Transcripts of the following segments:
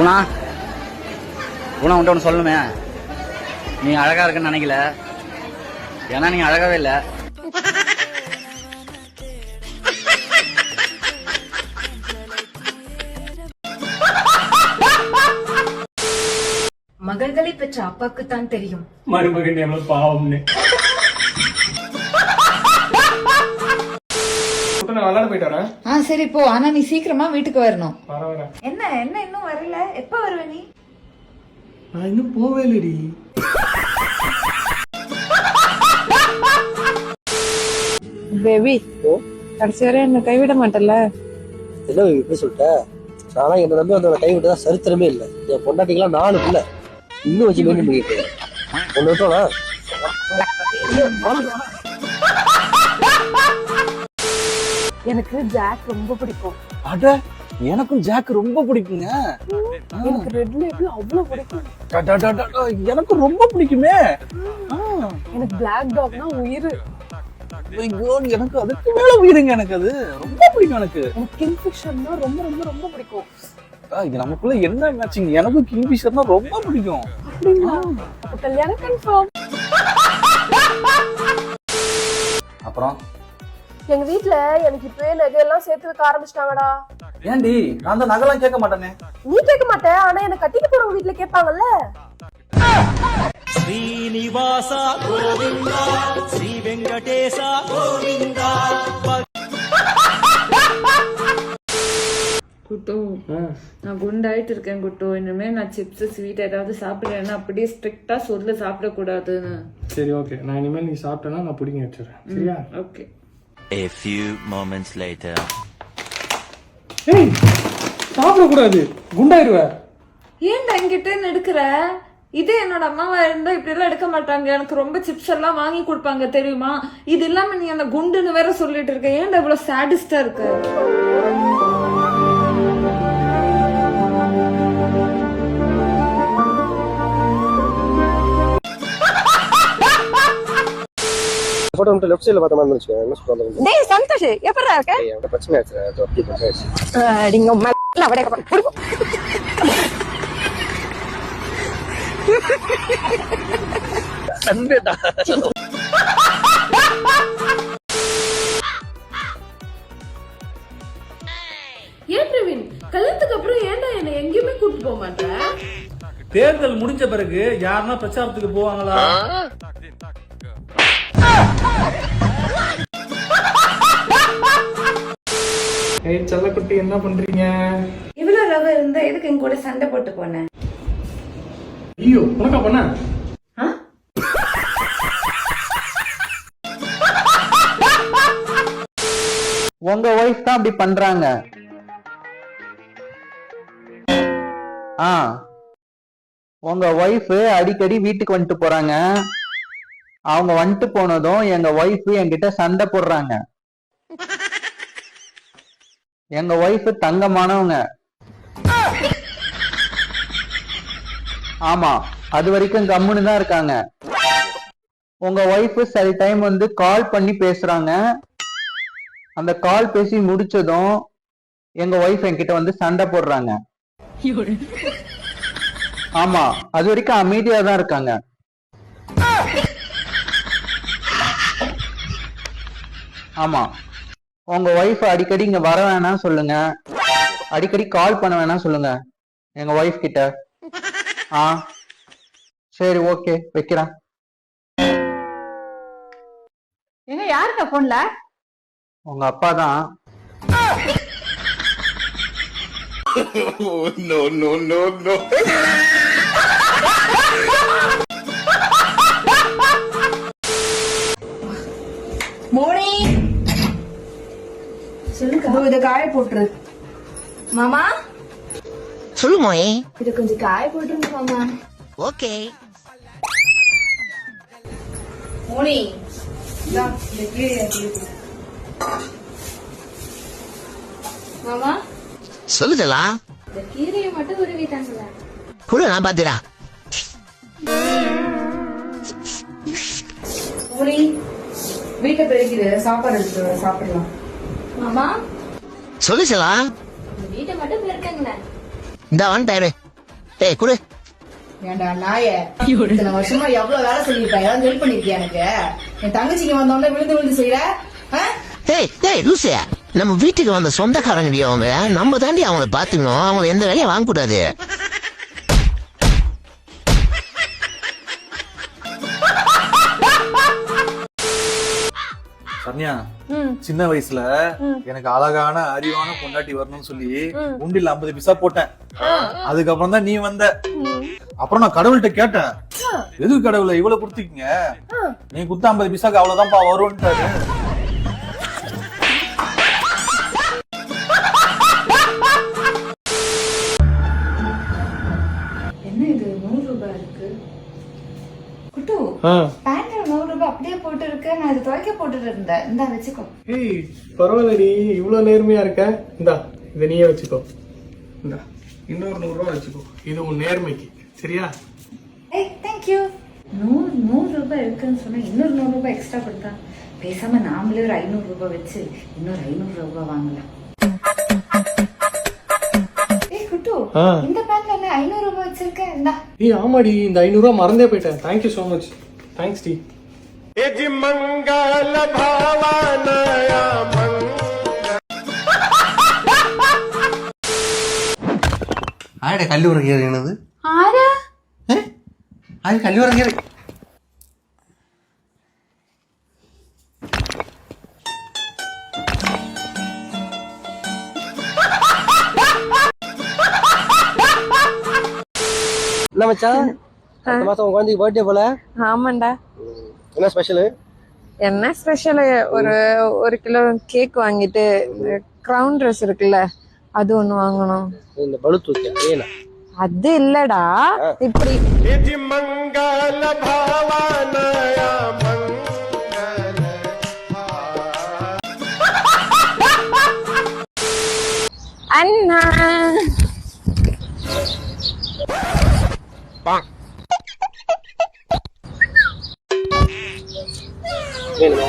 குணா? குணா உன்ட்ட ஒன்று சொல்லணுமே. நீ அழகா இருக்குன்னு நினைக்கல. ஏன்னா நீ அழகாவே இல்லை. மகள்களை பெற்ற அப்பாக்குத்தான் தெரியும். மருமகன் எவ்வளவு பாவம்னு. நான் விளையாட போயிட்டு ஆ சரி போ. ஆனா நீ சீக்கிரமா வீட்டுக்கு வரணும். வர வர என்ன என்ன இன்னும் வரல? எப்ப வருவ நீ? நான் இன்னும் போவே இல்லடி. பேபி கடைசி வரை என்ன கைவிட மாட்டல என்ன இப்படி சொல்லிட்ட? ஆனா என்ன நம்பி வந்தவனை கை விட்டதா சரித்திரமே இல்லை. என் பொண்டாட்டிக்கெல்லாம் நாலு பிள்ளை இன்னும் வச்சு மெயின்டைன் பண்ணிட்டு. ஒண்ணு விட்டோம்னா? எனக்கு ஜாக் ரொம்ப பிடிக்கும். அட எனக்கும் ஜாக் ரொம்ப பிடிக்குங்க. எனக்கு ரெட் லேபிள் அவ்வளவு பிடிக்கும். எனக்கும் ரொம்ப பிடிக்குமே. எனக்கு பிளாக் டாக்னா உயிர். ஐயோ, எனக்கு அதுக்கு மேல உயிருங்க எனக்கு அது. ரொம்ப பிடிக்கும் எனக்கு. எனக்கு கிங்ஃபிஷர்னா ரொம்ப ரொம்ப ரொம்ப பிடிக்கும். இது நமக்குள்ள என்ன மேட்சிங் எனக்கும் கிங்ஃபிஷர்னா ரொம்ப பிடிக்கும். அப்படிங்களா? அப்ப கல்யாணம் கன்ஃபார்ம் அப்புறம்? எங்க வீட்ல எனக்கு இப்பவே நகையெல்லாம் சேர்த்து வைக்க ஆரம்பிச்சிட்டாங்கடா. ஏன்டி நான் தான் நகலாம் கேட்க மாட்டேனே. நீ கேட்க மாட்டே ஆனா என்ன கட்டிட்டு போறவங்க வீட்ல கேட்பாங்கல்ல? குட்டு நான் குண்டாயிட்டு இருக்கேன் குட்டு. இனிமே நான் சிப்ஸ் ஸ்வீட் ஏதாவது சாப்பிடுறேன்னா அப்படியே ஸ்ட்ரிக்டா சொல்லு சாப்பிடக்கூடாதுன்னு. சரி ஓகே நான் இனிமேல் நீ சாப்பிட்டேன்னா நான் பிடிங்க வச்சிடுறேன். சரியா? Okay A few moments later. ஏய் சாப்பிடக்கூடாது. குண்டாயிருவ. ஏன்டா என்கிட்ட எடுக்கிற இதே என்னோட அம்மாவா இருந்தா இப்படி எல்லாம் எடுக்க மாட்டாங்க. எனக்கு ரொம்ப சிப்ஸ் எல்லாம் வாங்கி கொடுப்பாங்க தெரியுமா? இது இல்லாம நீ என்ன குண்டுன்னு வேற சொல்லிட்டு இருக்க. ஏன்டா இவ்வளவு சாடிஸ்டா இருக்கு? போட்டோ மட்டும் லெஃப்ட் சைடில் பார்த்த மாதிரி வச்சுக்கோங்க என்ன சொல்லுவாங்க டேய் சந்தோஷ் எப்படா இருக்க? என்கிட்ட பிரச்சனை ஆச்சு அது அப்படி பிரச்சனை ஆச்சு அடிங்க மேல அப்படியே புடிக்கும் ஏன் பிரவீன்? கல்யாணத்துக்கு அப்புறம் ஏன்டா என்ன எங்கேயுமே கூட்டு போக மாட்டேன் தேர்தல் முடிஞ்ச பிறகு யாருன்னா பிரச்சாரத்துக்கு போவாங்களா? ஏய் செல்லக்குட்டி என்ன பண்றீங்க? இவ்வளவு ரவ இருந்தா எதுக்கு என் கூட சண்டை போட்டு போனேன் ஐயோ உனக்கா பண்ண? உங்க ஒய்ஃப் தான் அப்படி பண்றாங்க. ஆ. உங்க ஒய்ஃப் அடிக்கடி வீட்டுக்கு வந்துட்டு போறாங்க. அவங்க வந்துட்டு போனதும் எங்க ஒய்ஃப் என்கிட்ட சண்டை போடுறாங்க. எங்க ஒய்ஃப் தங்கமானவங்க. ஆமா அது வரைக்கும் கம்முன்னு தான் இருக்காங்க. உங்க ஒய்ஃப் சில டைம் வந்து கால் பண்ணி பேசுறாங்க. அந்த கால் பேசி முடிச்சதும் எங்க ஒய்ஃப் என்கிட்ட வந்து சண்டை போடுறாங்க. ஆமா அது வரைக்கும் அமைதியா தான் இருக்காங்க. ஆமா. உங்க ஒய்ஃப் அடிக்கடி இங்க வர வேணாம் சொல்லுங்க. அடிக்கடி கால் பண்ண வேணாம் சொல்லுங்க. எங்க ஒய்ஃப் கிட்ட. ஆ? சரி ஓகே வைக்கிறேன். எங்க யாருக்கா போன்ல உங்க அப்பா தான். மோனி சொல்லுங்க இதை காய போட்டுரு. மாமா? சொல்லு மோயே. இதை கொஞ்சம் காய போட்டுருங்க மாமா. ஓகே. மோனி. மாமா? சொல்லுதலா இந்த கீரையை மட்டும் உருவிட்டாங்களா குடு நான் பாத்துடா மோனி வீட்டை பெருக்கிடு. சாப்பாடு எடுத்துட்டு வர, சாப்பிடலாம். மாமா? சொல்லு செலா இந்த வீட்டை மட்டும் பெருக்கங்களேன் இந்த வந்துட்டாரு ஏய் குடு. ஏண்டா நாயே இத்தனை வருஷமா எவ்வளவு வேலை செஞ்சிருப்ப ஏதாவது ஹெல்ப் பண்ணிருக்கியா எனக்கு? என் தங்கச்சிக்கு வந்தோடனே விழுந்து விழுந்து செய்யற? ஏய் ஏய் நம்ம வீட்டுக்கு வந்த சொந்தக்காரங்க அவங்க. நம்ம தாண்டி அவங்கள பாத்துக்கணும் அவங்க எந்த வேலையும் வாங்கக்கூடாது. சன்யா சின்ன வயசுல எனக்கு அழகான அறிவான பொண்டாட்டி வரணும்னு சொல்லி உண்டில ஐம்பது பிசா போட்டேன். அதுக்கப்புறம் தான் நீ வந்த. அப்புறம் நான் கடவுள்கிட்ட கேட்டேன். எதுக்கு கடவுளை இவ்வளவு கொடுத்துக்கீங்க நீ குத்த ஐம்பது பிசாக்கு அவ்வளவுதான்ப்பா வரும்ன்றாரு என்ன இது? நூறு ரூபாய் இருக்கு. குட்டு ஆ பேண்ட்ல நூறு ரூபாய் அப்படியே போட்டு இருக்க நான் இது துவைக்க போட்டுட்டு இருந்தேன் இந்தா வச்சுக்கோ. ஏய் பரவாயில்லடி. இவ்வளோ நேர்மையா இருக்க. இந்தா இதை நீயே வச்சுக்கோ. இந்தா இன்னொரு நூறுரூவா வச்சுக்கோ. இது உன் நேர்மைக்கு. சரியா? ஏய் தேங்க்யூ நூறு நூறு ரூபாய் இருக்குன்னு சொன்னா இன்னொரு நூறு ரூபாய் எக்ஸ்ட்ரா கொடுத்தா. பேசாம நாமளே ஒரு ஐநூறு ரூபாய் வச்சு இன்னொரு ஐநூறு ரூபாய் வாங்கலாம். இந்த பேண்ட்ல என்ன ஐநூறு ரூபாய் வச்சிருக்கேன் ஏய் ஆமாடி. இந்த ஐநூறுரூவா மறந்தே போயிட்டேன். Thank you so much thanks D. ആരുടെ കല്ലൂറ് കയറിയണത് ആരാ ആര് കല്ലൂറ് കയറി என்ன மச்சான் அடுத்த மாசம் உன் குழந்தைக்கு பர்த்டே போல ஆமாண்டா என்ன ஸ்பெஷல் என்ன ஸ்பெஷல் ஒரு ஒரு கிலோ கேக் வாங்கிட்டு க்ரௌன் ட்ரெஸ் இருக்குல்ல அது ஒண்ணு வாங்கணும். இந்த பளு தூக்க ஏனா அது இல்லடா. இப்படி. அண்ணா. வேணுமா சமோசா இரு.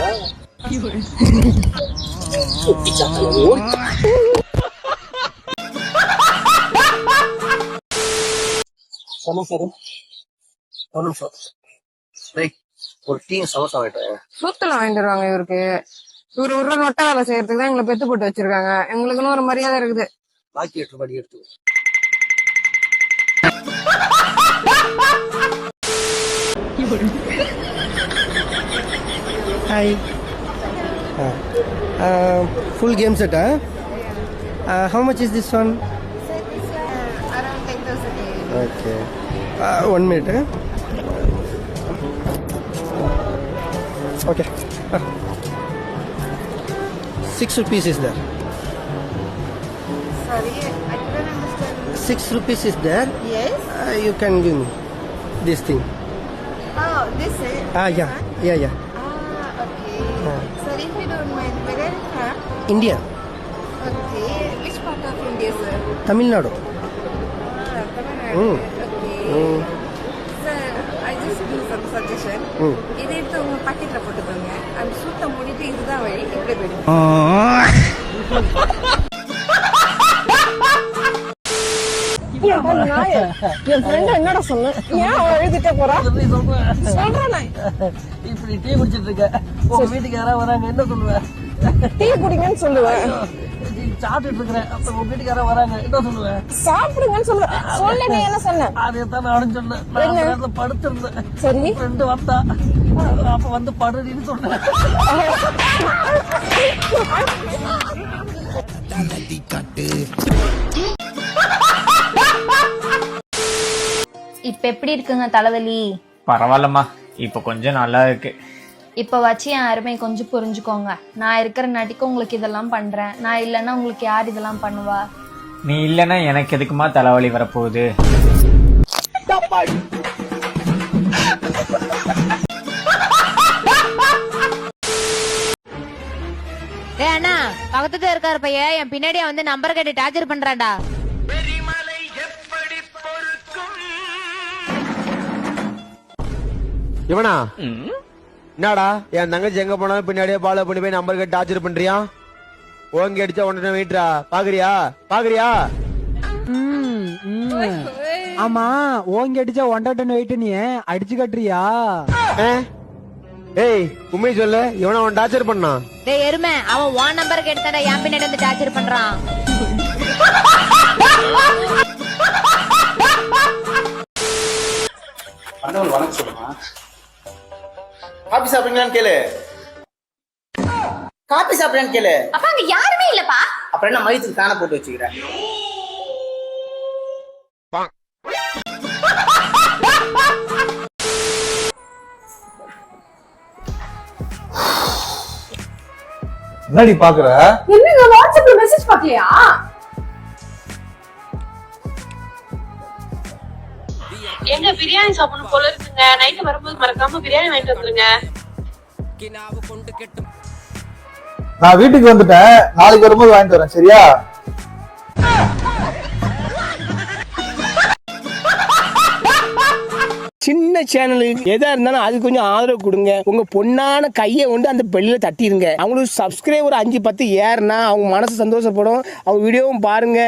ஒரு நிமிஷம் டேய், ஒரு டீ சமோசா வாங்கிட்டேன் சூத்துல வாங்கிட்டு வருவாங்க இவருக்கு இவர் ஒரு நொட்டை வேலை செய்யறதுக்கு தான் எங்களை பெத்து போட்டு வச்சிருக்காங்க எங்களுக்குன்னு ஒரு மரியாதை இருக்குது பாக்கி எட்டு படி எடுத்து Hi. Uh, uh, full game set, uh, how much is this one? Uh, around 10,000. Okay. One minute. Okay. Six rupees is there. Sorry, I didn't understand. Six rupees is there? Yes. You can give me this thing. Oh, this is? Ah, yeah. Yeah, yeah. India, Okay. Which part of India, sir? Tamil Nadu. Ah, Tamil Nadu. Mm. Okay. Mm. Sir, I just do some suggestion. Mm. இதை எடுத்து உங்க பாக்கெட்ல போட்டுக்கோங்க அந்த சூட்டை மூடிட்டு இதுதான் வழி இப்படி போயிடுங்க என் ஃப்ரெண்ட் என்னடா சொன்ன ஏன் எழுதிட்டே போறா சொல்றேன் இப்படி டீ குடிச்சிட்டு இருக்க உங்க வீட்டுக்கு யாராவது வராங்க என்ன சொல்லுவேன் டீ குடிங்கன்னு சொல்லுவேன். சாப்பிட்டுட்டு இருக்கிறேன். அப்புறம் உங்க வீட்டுக்கு யாராவது வராங்க. என்ன சொல்லுவேன்? சாப்பிடுங்கன்னு சொல்லுவேன். சொல்ல நீ என்ன சொன்ன? அதே தான் நானும் சொன்னேன். நான் நேரத்துல படுத்திருந்தேன். சரி. ஃப்ரெண்டு வந்தா அப்ப வந்து படுன்னு சொன்னேன். இப்ப எப்படி இருக்குங்க தலைவலி? பரவாயில்லம்மா. இப்போ கொஞ்சம் நல்லா இருக்கு. இப்ப வச்சு என் அருமை கொஞ்சம் புரிஞ்சுக்கோங்க. நான் இருக்கிற நாட்டிக்கு உங்களுக்கு இதெல்லாம் பண்றேன். நான் இல்லைன்னா உங்களுக்கு யார் இதெல்லாம் பண்ணுவா? நீ இல்லைன்னா எனக்கு எதுக்குமா தலைவலி வரப்போகுது? ஏ அண்ணா பக்கத்துல இருக்காரு பையன் என் பின்னாடியே வந்து நம்பர் கேட்டு டார்ச்சர் பண்றான்டா. இவனா? என்னடா என் தங்கச்சி எங்க போனாலும் பின்னாடியே ஃபாலோ பண்ணி போய் நம்பர் கேட்டு டார்ச்சர் பண்றியா? ஓங்கி அடிச்சா உடனே வெயிட்ரா பாக்குறியா? பாக்குறியா? ஆமா ஓங்கி அடிச்சா ஒன்றரை டன் வெயிட் நீ அடிச்சு கட்டுறியா? ஏய் உண்மை சொல்லு. இவனை அவன் டார்ச்சர் பண்ணான். டேய் எருமை அவன் உன் நம்பர் கேட்டு என் பின்னாடி வந்து டார்ச்சர் பண்றான். வணக்கம் சொல்லுமா. காபி சாப்பிடுங்களான்னு கேளு. காபி சாப்பிடுறான்னு கேளு. அப்ப அங்க யாருமே இல்லப்பா. அப்புறம் என்ன மயித்துக்கு தானே போட்டு வச்சுக்கிறேன் என்னடி பாக்குற? என்னங்க வாட்ஸ்அப்ல மெசேஜ் பாக்கலையா? பிரியாணி சாப்பிடணும் போல இருக்குங்க. நைட்டு வரும்போது மறக்காம பிரியாணி வாங்கிட்டு வந்துருங்க. நான் வீட்டுக்கு வந்துட்டேன். நாளைக்கு வரும்போது வாங்கிட்டு வரேன். சரியா? சின்ன சேனலு எதா இருந்தாலும் அது கொஞ்சம் ஆதரவு கொடுங்க. உங்க பொண்ணான கையை கொண்டு அந்த பெல்லில தட்டிடுங்க அவங்களுக்கு சப்ஸ்கிரைபர் அஞ்சு பத்து ஏறுனா அவங்க மனசு சந்தோஷப்படும். அவங்க வீடியோவும் பாருங்க.